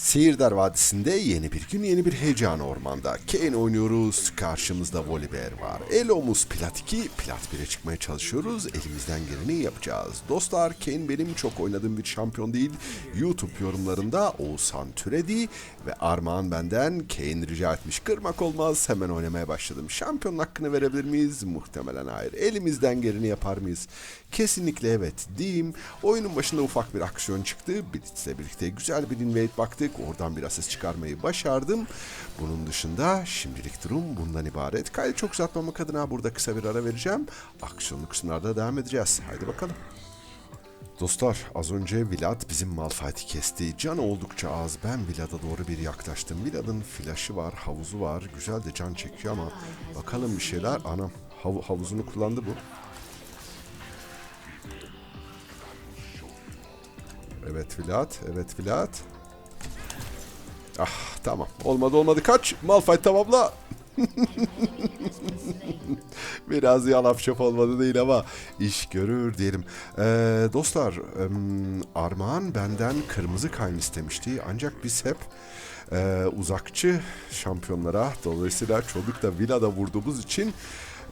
Sihirdar Vadisi'nde yeni bir gün yeni bir heyecan ormanda. Kane oynuyoruz. Karşımızda Volibear var. Elomuz Plat 2, Plat 1'e çıkmaya çalışıyoruz. Elimizden geleni yapacağız. Dostlar Kane benim çok oynadığım bir şampiyon değil. YouTube yorumlarında Oğuzhan Türedi ve Armağan benden Kane rica etmiş. Kırmak olmaz. Hemen oynamaya başladım. Şampiyonun hakkını verebilir miyiz? Muhtemelen hayır. Elimizden geleni yapar mıyız? Kesinlikle evet diyeyim. Oyunun başında ufak bir aksiyon çıktı. Blitz'le birlikte güzel bir invade baktık. Oradan bir asist çıkarmayı başardım. Bunun dışında şimdilik durum bundan ibaret. Kaydı çok uzatmamak adına burada kısa bir ara vereceğim. Aksiyonlu kısımlarda devam edeceğiz. Haydi bakalım. Dostlar az önce Vlad bizim Malphite'i kesti. Can oldukça az. Ben Vlad'a doğru bir yaklaştım. Vlad'ın flaşı var, havuzu var. Güzel de can çekiyor ama bakalım bir şeyler. Anam hav- havuzunu kullandı bu. Evet Vlad, evet Vlad. Ah tamam. Olmadı olmadı kaç. Malphite tamamla. Biraz yalap şap olmadı değil ama iş görür diyelim. Ee, dostlar Armağan benden kırmızı kayn istemişti. Ancak biz hep e, uzakçı şampiyonlara dolayısıyla çocukla Villa'da vurduğumuz için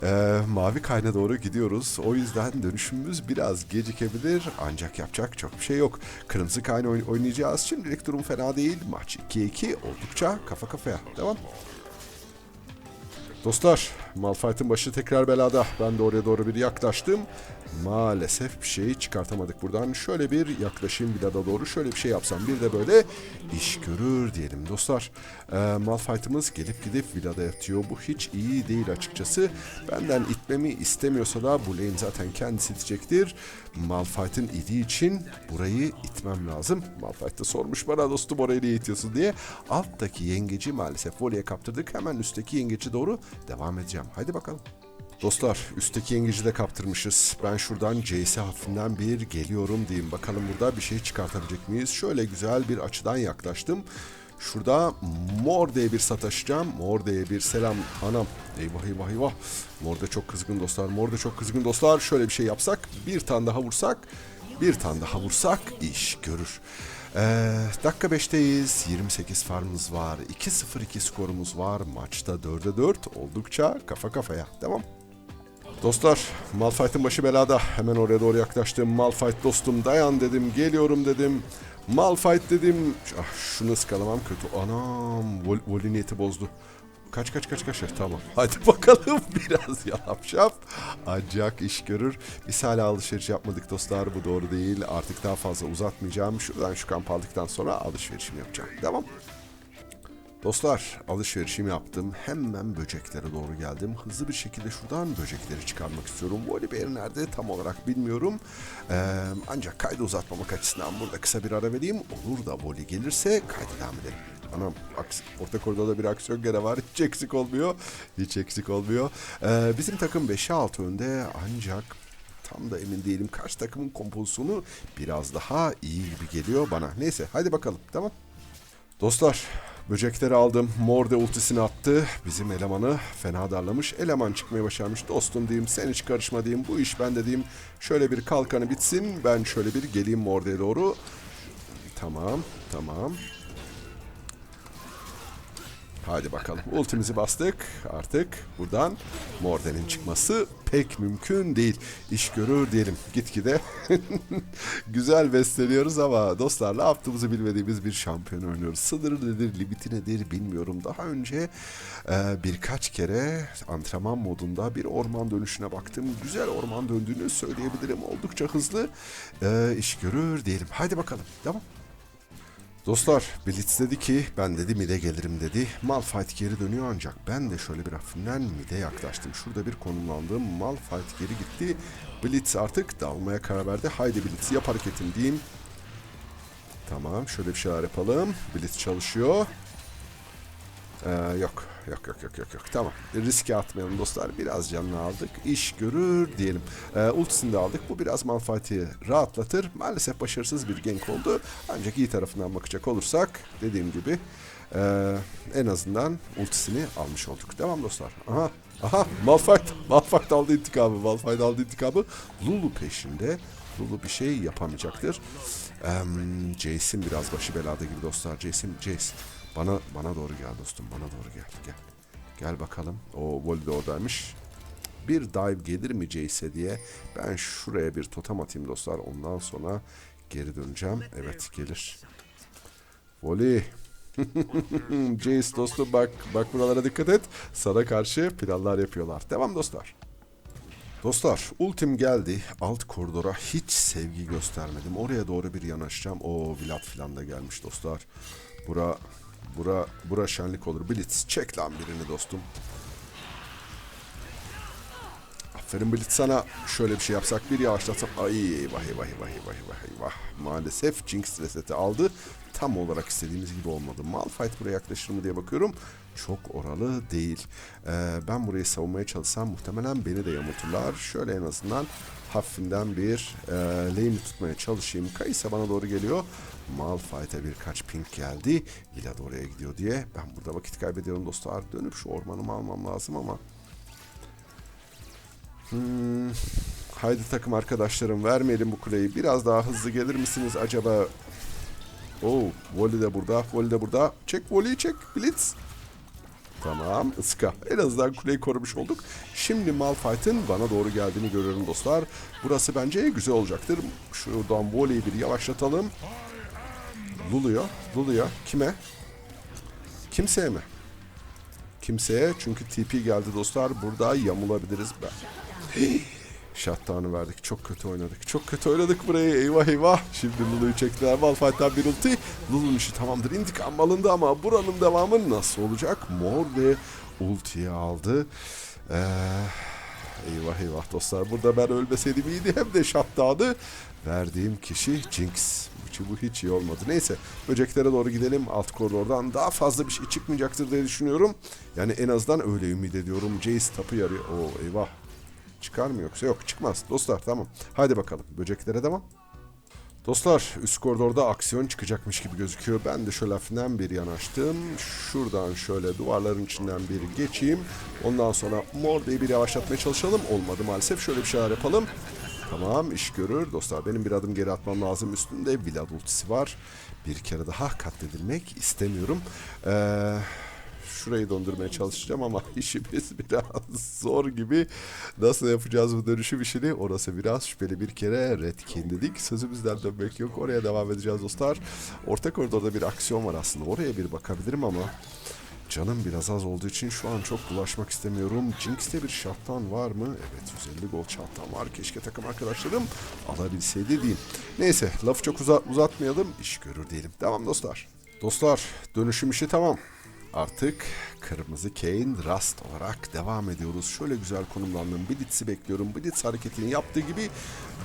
e, mavi kayna doğru gidiyoruz. O yüzden dönüşümümüz biraz gecikebilir ancak yapacak çok bir şey yok. Kırmızı kayna oyn- oynayacağız. Şimdilik durum fena değil. Maç 2-2 oldukça kafa kafaya. Devam. Dostlar, Malphite'ın başı tekrar belada. Ben de oraya doğru bir yaklaştım. Maalesef bir şey çıkartamadık buradan. Şöyle bir yaklaşayım Vlad'a doğru. Şöyle bir şey yapsam bir de böyle iş görür diyelim dostlar. Ee, Malphite'ımız gelip gidip Vlad'a yatıyor. Bu hiç iyi değil açıkçası. Benden itmemi istemiyorsa da bu lane zaten kendisi itecektir. Malphite'ın idiği için burayı itmem lazım. Malphite de sormuş bana dostum orayı niye itiyorsun diye. Alttaki yengeci maalesef voleye kaptırdık. Hemen üstteki yengeci doğru devam edeceğim. Haydi bakalım. Dostlar üstteki yengeci de kaptırmışız. Ben şuradan CS hafifinden bir geliyorum diyeyim. Bakalım burada bir şey çıkartabilecek miyiz? Şöyle güzel bir açıdan yaklaştım. Şurada Morde'ye bir sataşacağım. Morde'ye bir selam anam. Eyvah eyvah eyvah. Morde çok kızgın dostlar. Morde çok kızgın dostlar. Şöyle bir şey yapsak. Bir tane daha vursak. Bir tane daha vursak iş görür. Ee, dakika 5'teyiz. 28 farmımız var. 2-0-2 skorumuz var. Maçta 4'e 4. Oldukça kafa kafaya. Devam. Dostlar, Malphite'ın başı belada. Hemen oraya doğru yaklaştım. Malphite dostum dayan dedim. Geliyorum dedim. Malphite dedim. Ah, şunu ıskalamam kötü. Anam, vol, volü niyeti bozdu. Kaç kaç kaç kaç. Tamam. Hadi bakalım biraz yalap şap. Ancak iş görür. Biz hala alışveriş yapmadık dostlar. Bu doğru değil. Artık daha fazla uzatmayacağım. Şuradan şu kamp aldıktan sonra alışverişimi yapacağım. Devam. Dostlar alışverişimi yaptım. Hemen böceklere doğru geldim. Hızlı bir şekilde şuradan böcekleri çıkarmak istiyorum. Volibear nerede tam olarak bilmiyorum. Ee, ancak kaydı uzatmamak açısından burada kısa bir ara vereyim. Olur da voli gelirse kayda devam edelim. Anam aks- orta koridorda bir aksiyon gene var. Hiç eksik olmuyor. Hiç eksik olmuyor. Ee, bizim takım 5'e 6 önde ancak tam da emin değilim. Karşı takımın kompozisyonu biraz daha iyi gibi geliyor bana. Neyse hadi bakalım tamam. Dostlar böcekleri aldım. Morde ultisini attı. Bizim elemanı fena darlamış. Eleman çıkmaya başarmış. Dostum diyeyim sen hiç karışma diyeyim. Bu iş bende diyeyim. Şöyle bir kalkanı bitsin. Ben şöyle bir geleyim Morde'ye doğru. Tamam tamam. Hadi bakalım. Ultimizi bastık. Artık buradan Morden'in çıkması pek mümkün değil. İş görür diyelim. Gitgide güzel besleniyoruz ama dostlar ne yaptığımızı bilmediğimiz bir şampiyon oynuyoruz. Sınırı nedir, limiti nedir bilmiyorum. Daha önce e, birkaç kere antrenman modunda bir orman dönüşüne baktım. Güzel orman döndüğünü söyleyebilirim. Oldukça hızlı e, iş görür diyelim. Hadi bakalım. Tamam. Dostlar Blitz dedi ki ben dedi mide gelirim dedi. Malphite geri dönüyor ancak ben de şöyle bir hafiften mide yaklaştım. Şurada bir konumlandım. Malphite geri gitti. Blitz artık dalmaya karar verdi. Haydi Blitz yap hareketin diyeyim. Tamam şöyle bir şeyler yapalım. Blitz çalışıyor. Ee, yok yok yok yok yok yok. Tamam. Riske atmayalım dostlar. Biraz canını aldık. İş görür diyelim. Ee, ultisini de aldık. Bu biraz Malphite'i rahatlatır. Maalesef başarısız bir gank oldu. Ancak iyi tarafından bakacak olursak dediğim gibi ee, en azından ultisini almış olduk. Devam dostlar. Aha aha. Malphite Malphite aldı intikamı Malphite aldı intikamı. Lulu peşinde. Lulu bir şey yapamayacaktır. Em, Jace'in biraz başı belada gibi dostlar. Jace'in Jace bana bana doğru gel dostum. Bana doğru gel. Gel. Gel bakalım. O Voli de oradaymış. Bir dive gelir mi Jace'e diye ben şuraya bir totem atayım dostlar. Ondan sonra geri döneceğim. Evet gelir. Voli. Jace dostum bak bak buralara dikkat et. Sana karşı planlar yapıyorlar. Devam dostlar. Dostlar ultim geldi. Alt koridora hiç sevgi göstermedim. Oraya doğru bir yanaşacağım. O Vlad filan da gelmiş dostlar. Bura bura bura şenlik olur. Blitz çek lan birini dostum. Aferin Blitz sana şöyle bir şey yapsak bir yavaşlatsam. Ay eyvah eyvah eyvah eyvah eyvah eyvah. Maalesef Jinx reseti aldı. Tam olarak istediğimiz gibi olmadı. Malphite buraya yaklaşır mı diye bakıyorum. Çok oralı değil. Ee, ben burayı savunmaya çalışsam muhtemelen beni de yamulturlar. Şöyle en azından hafifinden bir e, lane'i tutmaya çalışayım. Kayısa bana doğru geliyor. Malphite'e birkaç ping geldi. Vlad oraya gidiyor diye. Ben burada vakit kaybediyorum dostlar. Dönüp şu ormanımı almam lazım ama Hmm, haydi takım arkadaşlarım vermeyelim bu kuleyi. Biraz daha hızlı gelir misiniz acaba? Oo, Voli de burada. Voli de burada. Çek Voli'yi çek. Blitz. Tamam ıska. En azından kuleyi korumuş olduk. Şimdi Malphite'ın bana doğru geldiğini görüyorum dostlar. Burası bence güzel olacaktır. Şuradan Voli'yi bir yavaşlatalım. Luluyor. Luluyor. Kime? Kimseye mi? Kimseye çünkü TP geldi dostlar. Burada yamulabiliriz. Ben. Shutdown'ı verdik. Çok kötü oynadık. Çok kötü oynadık burayı. Eyvah eyvah. Şimdi Lulu'yu çektiler. Malphite'den bir ulti. Lulu'nun işi tamamdır. İntikam alındı ama buranın devamı nasıl olacak? Mor ve ultiyi aldı. Ee, eyvah eyvah dostlar. Burada ben ölmeseydim iyiydi. Hem de shutdown'ı verdiğim kişi Jinx. Bu hiç iyi olmadı. Neyse böceklere doğru gidelim. Alt koridordan daha fazla bir şey çıkmayacaktır diye düşünüyorum. Yani en azından öyle ümit ediyorum. Jace tapı yarıyor. Oo eyvah. Çıkar mı yoksa? Yok çıkmaz. Dostlar tamam. Hadi bakalım. Böceklere devam. Dostlar üst koridorda aksiyon çıkacakmış gibi gözüküyor. Ben de şöyle hafiften bir yanaştım. Şuradan şöyle duvarların içinden bir geçeyim. Ondan sonra Morde'yi bir yavaşlatmaya çalışalım. Olmadı maalesef. Şöyle bir şeyler yapalım. Tamam iş görür. Dostlar benim bir adım geri atmam lazım. Üstünde Vlad ultisi var. Bir kere daha katledilmek istemiyorum. Eee şurayı döndürmeye çalışacağım ama işimiz biraz zor gibi. Nasıl yapacağız bu dönüşüm işini? Orası biraz şüpheli bir kere Redkin dedik. Sözümüzden dönmek yok. Oraya devam edeceğiz dostlar. Orta koridorda bir aksiyon var aslında. Oraya bir bakabilirim ama canım biraz az olduğu için şu an çok bulaşmak istemiyorum. Jinx'te bir şarttan var mı? Evet 150 gol şarttan var. Keşke takım arkadaşlarım alabilseydi diyeyim. Neyse lafı çok uza- uzatmayalım. İş görür diyelim. Devam dostlar. Dostlar dönüşüm işi tamam. Artık kırmızı Kane Rust olarak devam ediyoruz. Şöyle güzel konumlandım. Blitz'i bekliyorum. Blitz hareketini yaptığı gibi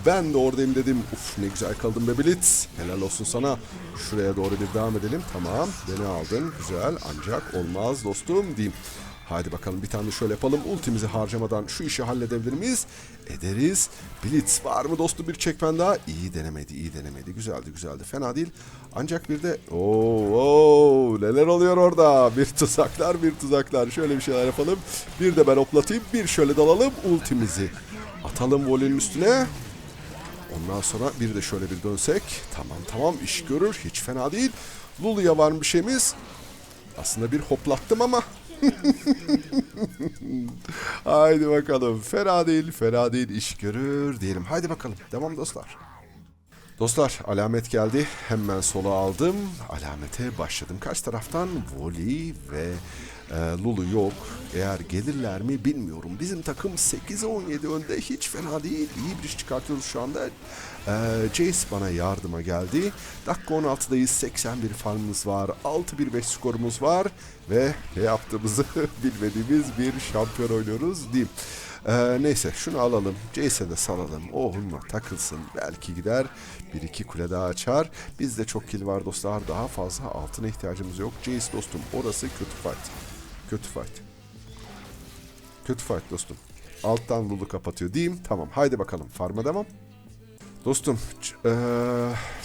ben de oradayım dedim. Uf ne güzel kaldım be Blitz. Helal olsun sana. Şuraya doğru bir devam edelim. Tamam beni aldın. Güzel ancak olmaz dostum diyeyim. Haydi bakalım bir tane şöyle yapalım. Ultimizi harcamadan şu işi halledebilir miyiz? Ederiz. Blitz var mı dostum bir çekmen daha? İyi denemedi, iyi denemedi. Güzeldi, güzeldi. Fena değil. Ancak bir de oo, oo, neler oluyor orada? Bir tuzaklar, bir tuzaklar. Şöyle bir şeyler yapalım. Bir de ben hoplatayım. Bir şöyle dalalım. Ultimizi atalım volinin üstüne. Ondan sonra bir de şöyle bir dönsek. Tamam tamam iş görür. Hiç fena değil. Lulu'ya var bir şeyimiz? Aslında bir hoplattım ama Haydi bakalım. Fena değil, fena değil. iş görür diyelim. Haydi bakalım. Devam dostlar. Dostlar alamet geldi. Hemen sola aldım. Alamete başladım. Karşı taraftan Voli ve e, Lulu yok. Eğer gelirler mi bilmiyorum. Bizim takım 8'e 17 önde. Hiç fena değil. İyi bir iş çıkartıyoruz şu anda. E, Jace bana yardıma geldi. Dakika 16'dayız. 81 farmımız var. 6-1-5 skorumuz var. Ve ne yaptığımızı bilmediğimiz bir şampiyon oynuyoruz diyeyim. Ee, neyse şunu alalım. Jace'e de salalım. O onunla takılsın. Belki gider. Bir iki kule daha açar. Bizde çok kill var dostlar. Daha fazla altına ihtiyacımız yok. Jace dostum orası kötü fight. Kötü fight. Kötü fight dostum. Alttan Lulu kapatıyor diyeyim. Tamam haydi bakalım. Farma devam. Dostum eee,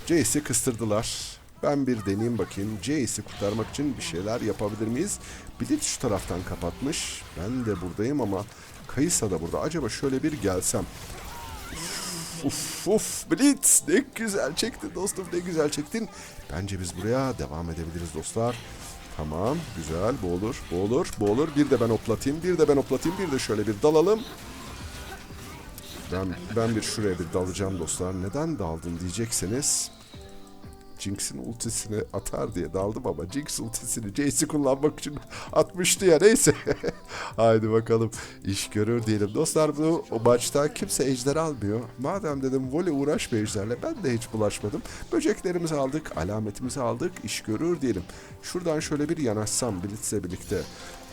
Jace'i kıstırdılar. Ben bir deneyeyim bakayım. Jace'i kurtarmak için bir şeyler yapabilir miyiz? Blitz şu taraftan kapatmış. Ben de buradayım ama Kayısa da burada. Acaba şöyle bir gelsem. Uf uf uf Blitz ne güzel çektin dostum ne güzel çektin. Bence biz buraya devam edebiliriz dostlar. Tamam güzel bu olur bu olur bu olur. Bir de ben oplatayım bir de ben oplatayım bir de şöyle bir dalalım. Ben, ben bir şuraya bir dalacağım dostlar. Neden daldın diyecekseniz. Jinx'in ultisini atar diye daldım ama Jinx ultisini Jace'i kullanmak için atmıştı ya neyse. Haydi bakalım iş görür diyelim. Dostlar bu o maçta kimse ejder almıyor. Madem dedim voley uğraşma ejderle ben de hiç bulaşmadım. Böceklerimizi aldık, alametimizi aldık, iş görür diyelim. Şuradan şöyle bir yanaşsam Blitz'le birlikte.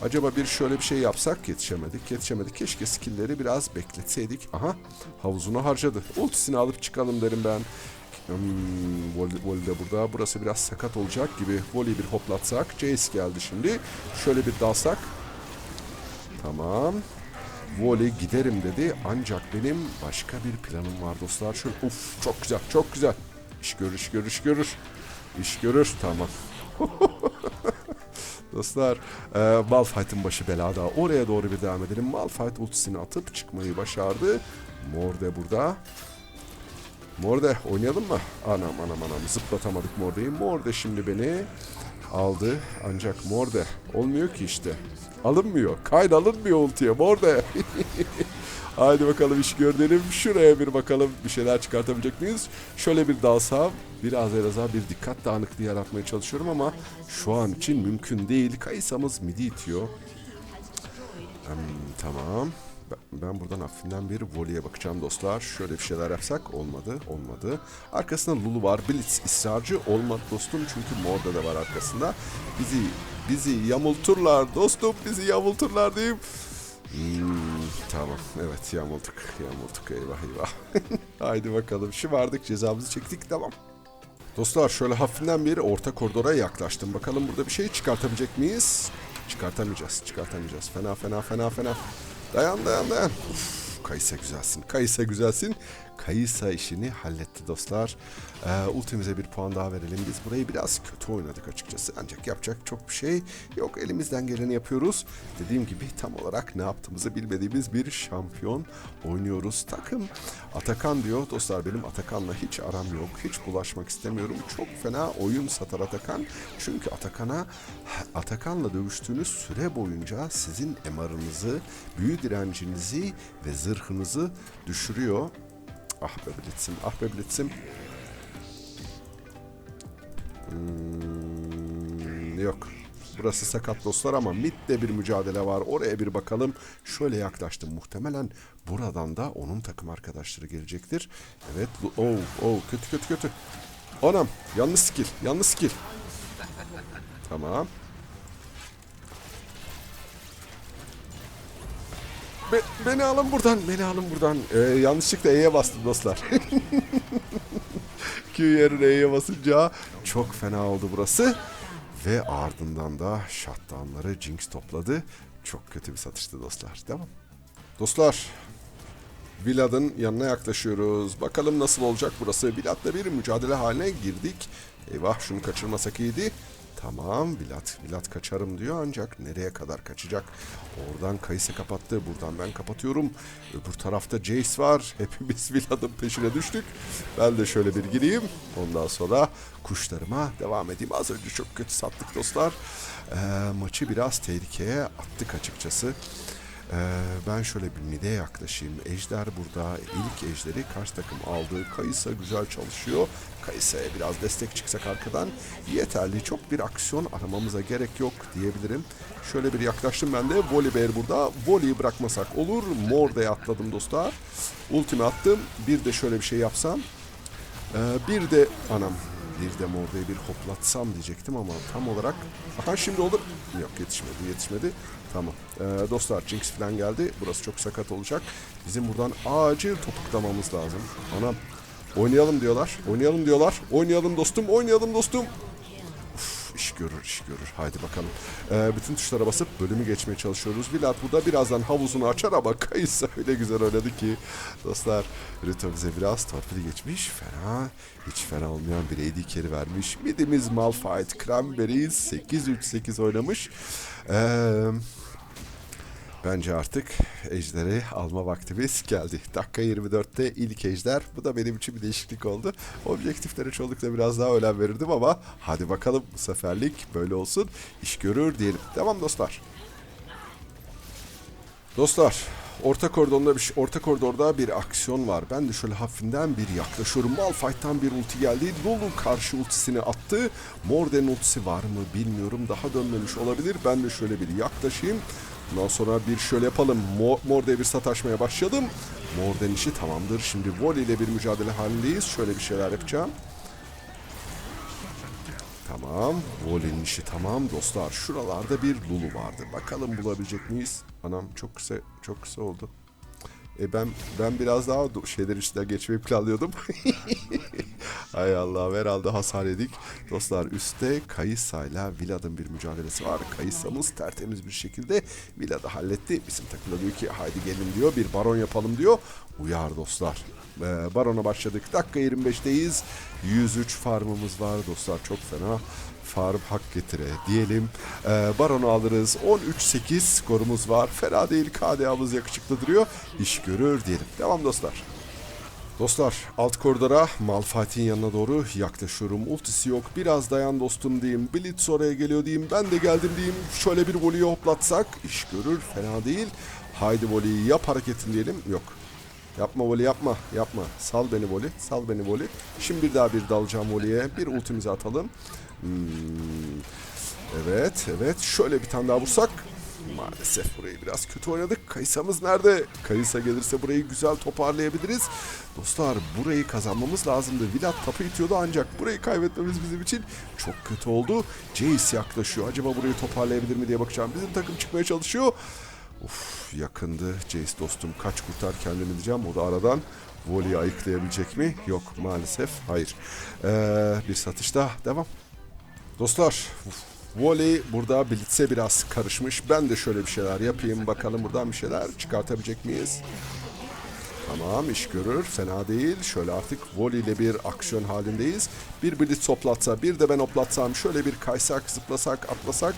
Acaba bir şöyle bir şey yapsak yetişemedik, yetişemedik. Keşke skill'leri biraz bekletseydik. Aha havuzunu harcadı. Ultisini alıp çıkalım derim ben. Hmm, volley, volley de burada. Burası biraz sakat olacak gibi. Volley bir hoplatsak. Jace geldi şimdi. Şöyle bir dalsak. Tamam. Voley giderim dedi. Ancak benim başka bir planım var dostlar. Şöyle uf çok güzel çok güzel. İş görür iş görür iş görür. İş görür tamam. Dostlar e, Malphite'ın başı belada. Oraya doğru bir devam edelim. Malphite ultisini atıp çıkmayı başardı. Morde burada. Morde oynayalım mı? Anam anam anam zıplatamadık Morde'yi. Morde şimdi beni aldı. Ancak Morde olmuyor ki işte. Alınmıyor. Kayn alınmıyor ultiye Morde. Haydi bakalım iş görelim. Şuraya bir bakalım bir şeyler çıkartabilecek miyiz? Şöyle bir dalsam biraz en azından bir dikkat dağınıklığı yaratmaya çalışıyorum ama şu an için mümkün değil. Kayısamız midi itiyor. Hmm, tamam. Ben- buradan hafifinden bir voleye bakacağım dostlar. Şöyle bir şeyler yapsak olmadı, olmadı. Arkasında Lulu var. Blitz ısrarcı olmadı dostum çünkü Morda da var arkasında. Bizi bizi yamulturlar dostum, bizi yamulturlar diyeyim. Hmm, tamam, evet yamulduk, yamulduk eyvah eyvah. Haydi bakalım, şımardık cezamızı çektik, tamam. Dostlar şöyle hafifinden bir orta koridora yaklaştım. Bakalım burada bir şey çıkartabilecek miyiz? Çıkartamayacağız, çıkartamayacağız. Fena fena fena fena. Dayan dayan dayan. Uf, Kayısa güzelsin, Kayısa güzelsin. Kayısa işini halletti dostlar. Ee, ultimize bir puan daha verelim. Biz burayı biraz kötü oynadık açıkçası. Ancak yapacak çok bir şey yok. Elimizden geleni yapıyoruz. Dediğim gibi tam olarak ne yaptığımızı bilmediğimiz bir şampiyon oynuyoruz. Takım Atakan diyor. Dostlar benim Atakan'la hiç aram yok. Hiç bulaşmak istemiyorum. Çok fena oyun satar Atakan. Çünkü Atakan'a Atakan'la dövüştüğünüz süre boyunca sizin MR'ınızı, büyü direncinizi ve zırhınızı düşürüyor. Ah be Blitz'im, ah be Blitz'im. Hmm, yok. Burası sakat dostlar ama midde bir mücadele var. Oraya bir bakalım. Şöyle yaklaştım. Muhtemelen buradan da onun takım arkadaşları gelecektir. Evet. Oh, oh, kötü kötü kötü. Anam, yanlış skill, yanlış skill. Tamam. Be- beni alın buradan, beni alın buradan. Ee, yanlışlıkla E'ye bastım dostlar. Q yerine E'ye basınca çok fena oldu burası. Ve ardından da shutdownları Jinx topladı. Çok kötü bir satıştı dostlar. Devam. Dostlar, Vilad'ın yanına yaklaşıyoruz. Bakalım nasıl olacak burası. Vilad'la bir mücadele haline girdik. Eyvah şunu kaçırmasak iyiydi. Tamam Vlad, Vlad kaçarım diyor ancak nereye kadar kaçacak? Oradan Kayısı kapattı, buradan ben kapatıyorum. Öbür tarafta Jace var. Hepimiz Vlad'ın peşine düştük. Ben de şöyle bir gireyim. Ondan sonra kuşlarıma devam edeyim. Az önce çok kötü sattık dostlar. Ee, maçı biraz tehlikeye attık açıkçası. Ee, ben şöyle bir mide yaklaşayım. Ejder burada. İlk ejderi karşı takım aldı. Kayısa güzel çalışıyor. Kayısa'ya biraz destek çıksak arkadan yeterli. Çok bir aksiyon aramamıza gerek yok diyebilirim. Şöyle bir yaklaştım ben de. Volibear burada. Volley'i bırakmasak olur. Morde'ye atladım dostlar. Ultimi attım. Bir de şöyle bir şey yapsam. Ee, bir de anam bir de Morde'yi bir hoplatsam diyecektim ama tam olarak aha şimdi olur. Yok yetişmedi yetişmedi. Tamam. Ee, dostlar Jinx falan geldi. Burası çok sakat olacak. Bizim buradan acil topuklamamız lazım. Anam oynayalım diyorlar. Oynayalım diyorlar. Oynayalım dostum. Oynayalım dostum. İş görür iş görür. Haydi bakalım. Ee, bütün tuşlara basıp bölümü geçmeye çalışıyoruz. Vlad burada birazdan havuzunu açar ama Kayısı öyle güzel oynadı ki. Dostlar Rito bize biraz torpili geçmiş. Fena. Hiç fena olmayan bir AD carry vermiş. Midimiz Malphite. Cranberry 8-3-8 oynamış. Eee... Bence artık ejderi alma vaktimiz geldi. Dakika 24'te ilk ejder. Bu da benim için bir değişiklik oldu. Objektiflere çoğunlukla biraz daha önem verirdim ama hadi bakalım bu seferlik böyle olsun. İş görür diyelim. Tamam dostlar. Dostlar, orta koridorda bir orta koridorda bir aksiyon var. Ben de şöyle hafifinden bir yaklaşıyorum. Malphite'tan bir ulti geldi. Lulu karşı ultisini attı. Morden ultisi var mı bilmiyorum. Daha dönmemiş olabilir. Ben de şöyle bir yaklaşayım. Ondan sonra bir şöyle yapalım. Mo Morde'ye bir sataşmaya başladım. Morden işi tamamdır. Şimdi Volley ile bir mücadele halindeyiz. Şöyle bir şeyler yapacağım. Tamam. Volley'nin işi tamam dostlar. Şuralarda bir Lulu vardı. Bakalım bulabilecek miyiz? Anam çok kısa çok kısa oldu. E ben ben biraz daha şeyler üstünden geçmeyi planlıyordum. Hay Allah herhalde hasar yedik. Dostlar üstte Kayısa'yla Vilad'ın bir mücadelesi var. Kayısa'mız tertemiz bir şekilde Vilad'ı halletti. Bizim takımda diyor ki haydi gelin diyor bir baron yapalım diyor. Uyar dostlar. Ee, barona başladık. Dakika 25'teyiz. 103 farmımız var dostlar. Çok fena farm hak getire diyelim. Ee, baronu alırız. 13-8 skorumuz var. Fena değil. KDA'mız yakışıklı duruyor. İş görür diyelim. Devam dostlar. Dostlar alt koridora Malphite'in yanına doğru yaklaşıyorum. Ultisi yok. Biraz dayan dostum diyeyim. Blitz oraya geliyor diyeyim. Ben de geldim diyeyim. Şöyle bir voleyi hoplatsak iş görür. Fena değil. Haydi voleyi yap hareketin diyelim. Yok. Yapma voli yapma. Yapma. Sal beni voli. Sal beni voli. Şimdi bir daha bir dalacağım voliye. Bir ultimizi atalım. Hmm. Evet, evet. Şöyle bir tane daha vursak. Maalesef burayı biraz kötü oynadık. Kayısa'mız nerede? Kayısa gelirse burayı güzel toparlayabiliriz. Dostlar burayı kazanmamız lazımdı. Vilat tapı itiyordu ancak burayı kaybetmemiz bizim için çok kötü oldu. Jace yaklaşıyor. Acaba burayı toparlayabilir mi diye bakacağım. Bizim takım çıkmaya çalışıyor. Uf yakındı. Jace dostum kaç kurtar kendini diyeceğim. O da aradan voleyi ayıklayabilecek mi? Yok maalesef. Hayır. Ee, bir satışta devam. Dostlar voley burada Blitz'e biraz karışmış. Ben de şöyle bir şeyler yapayım. Bakalım buradan bir şeyler çıkartabilecek miyiz? Tamam iş görür. Fena değil. Şöyle artık voley ile bir aksiyon halindeyiz. Bir Blitz hoplatsa bir de ben hoplatsam şöyle bir kaysak zıplasak atlasak.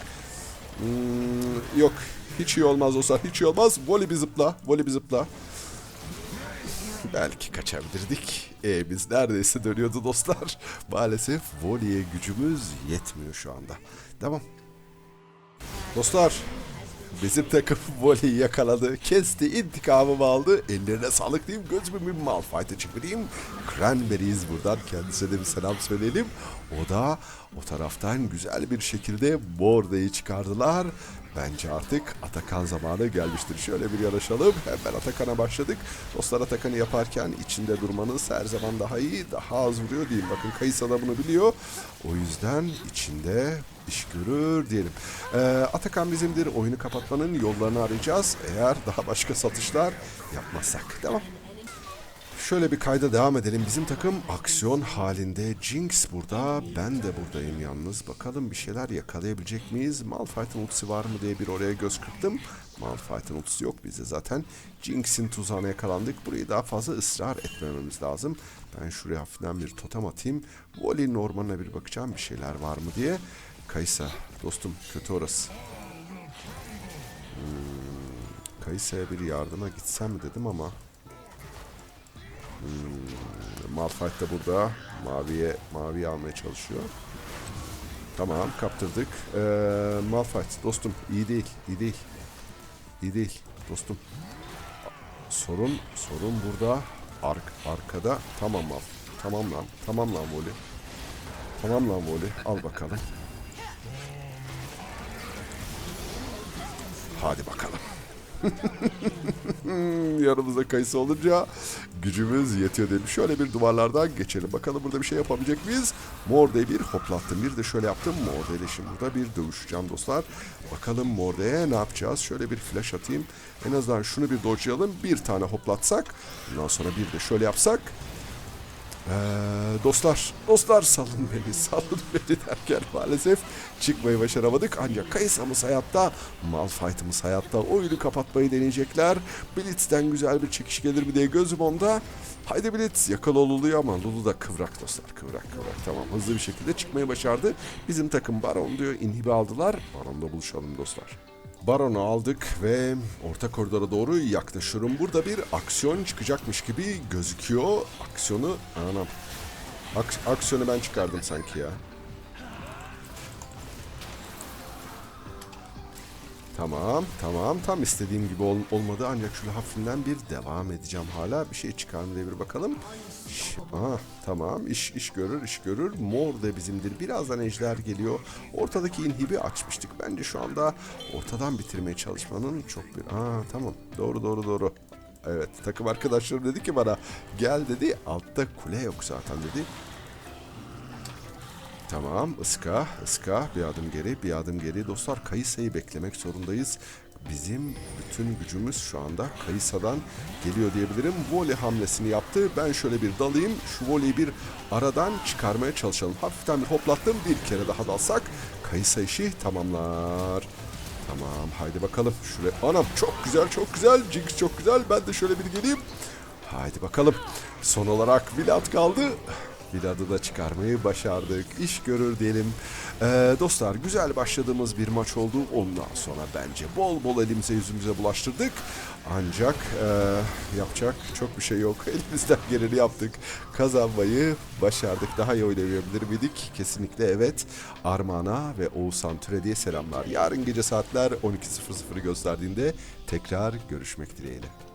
Hmm, yok hiç iyi olmaz olsa hiç iyi olmaz. Voley bir zıpla. Voley bir zıpla. Belki kaçabilirdik. E, biz neredeyse dönüyordu dostlar. Maalesef voleye gücümüz yetmiyor şu anda. Devam. Dostlar bizim takım voleyi yakaladı. Kesti, intikamımı aldı. Ellerine sağlık diyeyim. Gözümü bir Malphite'e çevireyim. Cranberries buradan kendisine de bir selam söyleyelim. O da o taraftan güzel bir şekilde Morde'yi çıkardılar. Bence artık Atakan zamanı gelmiştir. Şöyle bir yanaşalım. Hemen Atakan'a başladık. Dostlar Atakan'ı yaparken içinde durmanız her zaman daha iyi, daha az vuruyor diyeyim. Bakın Kayısa da bunu biliyor. O yüzden içinde iş görür diyelim. Ee, Atakan bizimdir. Oyunu kapatmanın yollarını arayacağız. Eğer daha başka satışlar yapmazsak. Devam. Şöyle bir kayda devam edelim. Bizim takım aksiyon halinde. Jinx burada. Ben de buradayım yalnız. Bakalım bir şeyler yakalayabilecek miyiz? Malphite'ın ultisi var mı diye bir oraya göz kırptım. Malphite'ın ultisi yok bizde zaten. Jinx'in tuzağına yakalandık. Burayı daha fazla ısrar etmememiz lazım. Ben şuraya hafiften bir totem atayım. Voli'nin ormanına bir bakacağım bir şeyler var mı diye. Kaysa dostum kötü orası. Hmm, Kayısa'ya bir yardıma gitsem mi dedim ama Hmm, Malphite de burada. Maviye, maviyi almaya çalışıyor. Tamam kaptırdık. Ee, Malphite dostum iyi değil. iyi değil. İyi değil dostum. Sorun sorun burada. Ark, arkada. Tamam Mal. Tamam lan. Tamam lan voli. Tamam lan voli. Al bakalım. Hadi bakalım. Yanımızda kayısı olunca gücümüz yetiyor dedim. Şöyle bir duvarlardan geçelim. Bakalım burada bir şey yapabilecek miyiz? Morde'yi bir hoplattım. Bir de şöyle yaptım. Morde şimdi burada bir dövüşeceğim dostlar. Bakalım Morde'ye ne yapacağız? Şöyle bir flash atayım. En azından şunu bir dodge'layalım. Bir tane hoplatsak. Ondan sonra bir de şöyle yapsak. Ee, dostlar, dostlar salın beni, salın beni derken maalesef çıkmayı başaramadık. Ancak Kayısa'mız hayatta, Malphite'ımız hayatta. Oyunu kapatmayı deneyecekler. Blitz'ten güzel bir çekiş gelir mi diye gözüm onda. Haydi Blitz yakala oluyor ama Lulu da kıvrak dostlar. Kıvrak kıvrak tamam hızlı bir şekilde çıkmayı başardı. Bizim takım Baron diyor inhibi aldılar. Baron'da buluşalım dostlar. Baron'u aldık ve orta koridora doğru yaklaşıyorum. Burada bir aksiyon çıkacakmış gibi gözüküyor. Aksiyonu... Anam. Aks- aksiyonu ben çıkardım sanki ya. Tamam, tamam. Tam istediğim gibi ol- olmadı ancak şöyle hafiften bir devam edeceğim hala. Bir şey çıkar mı diye bir bakalım. Şş, Aha, tamam. İş iş görür, iş görür. Mor da bizimdir. Birazdan ejder geliyor. Ortadaki inhibi açmıştık. Bence şu anda ortadan bitirmeye çalışmanın çok bir... Aa, tamam. Doğru, doğru, doğru. Evet, takım arkadaşlarım dedi ki bana gel dedi. Altta kule yok zaten dedi. Tamam ıska ıska bir adım geri bir adım geri dostlar Kayısa'yı beklemek zorundayız. Bizim bütün gücümüz şu anda Kayısa'dan geliyor diyebilirim. Voley hamlesini yaptı. Ben şöyle bir dalayım. Şu voleyi bir aradan çıkarmaya çalışalım. Hafiften bir hoplattım. Bir kere daha dalsak Kayısa işi tamamlar. Tamam haydi bakalım. Şuraya. Anam çok güzel çok güzel. Jinx çok güzel. Ben de şöyle bir geleyim. Haydi bakalım. Son olarak Vlad kaldı. Vlad'ı da çıkarmayı başardık. İş görür diyelim. Ee, dostlar güzel başladığımız bir maç oldu. Ondan sonra bence bol bol elimize yüzümüze bulaştırdık. Ancak e, yapacak çok bir şey yok. Elimizden geleni yaptık. Kazanmayı başardık. Daha iyi oynayabilir miydik? Kesinlikle evet. Armağan'a ve Oğuzhan Türedi'ye selamlar. Yarın gece saatler 12.00'ı gösterdiğinde tekrar görüşmek dileğiyle.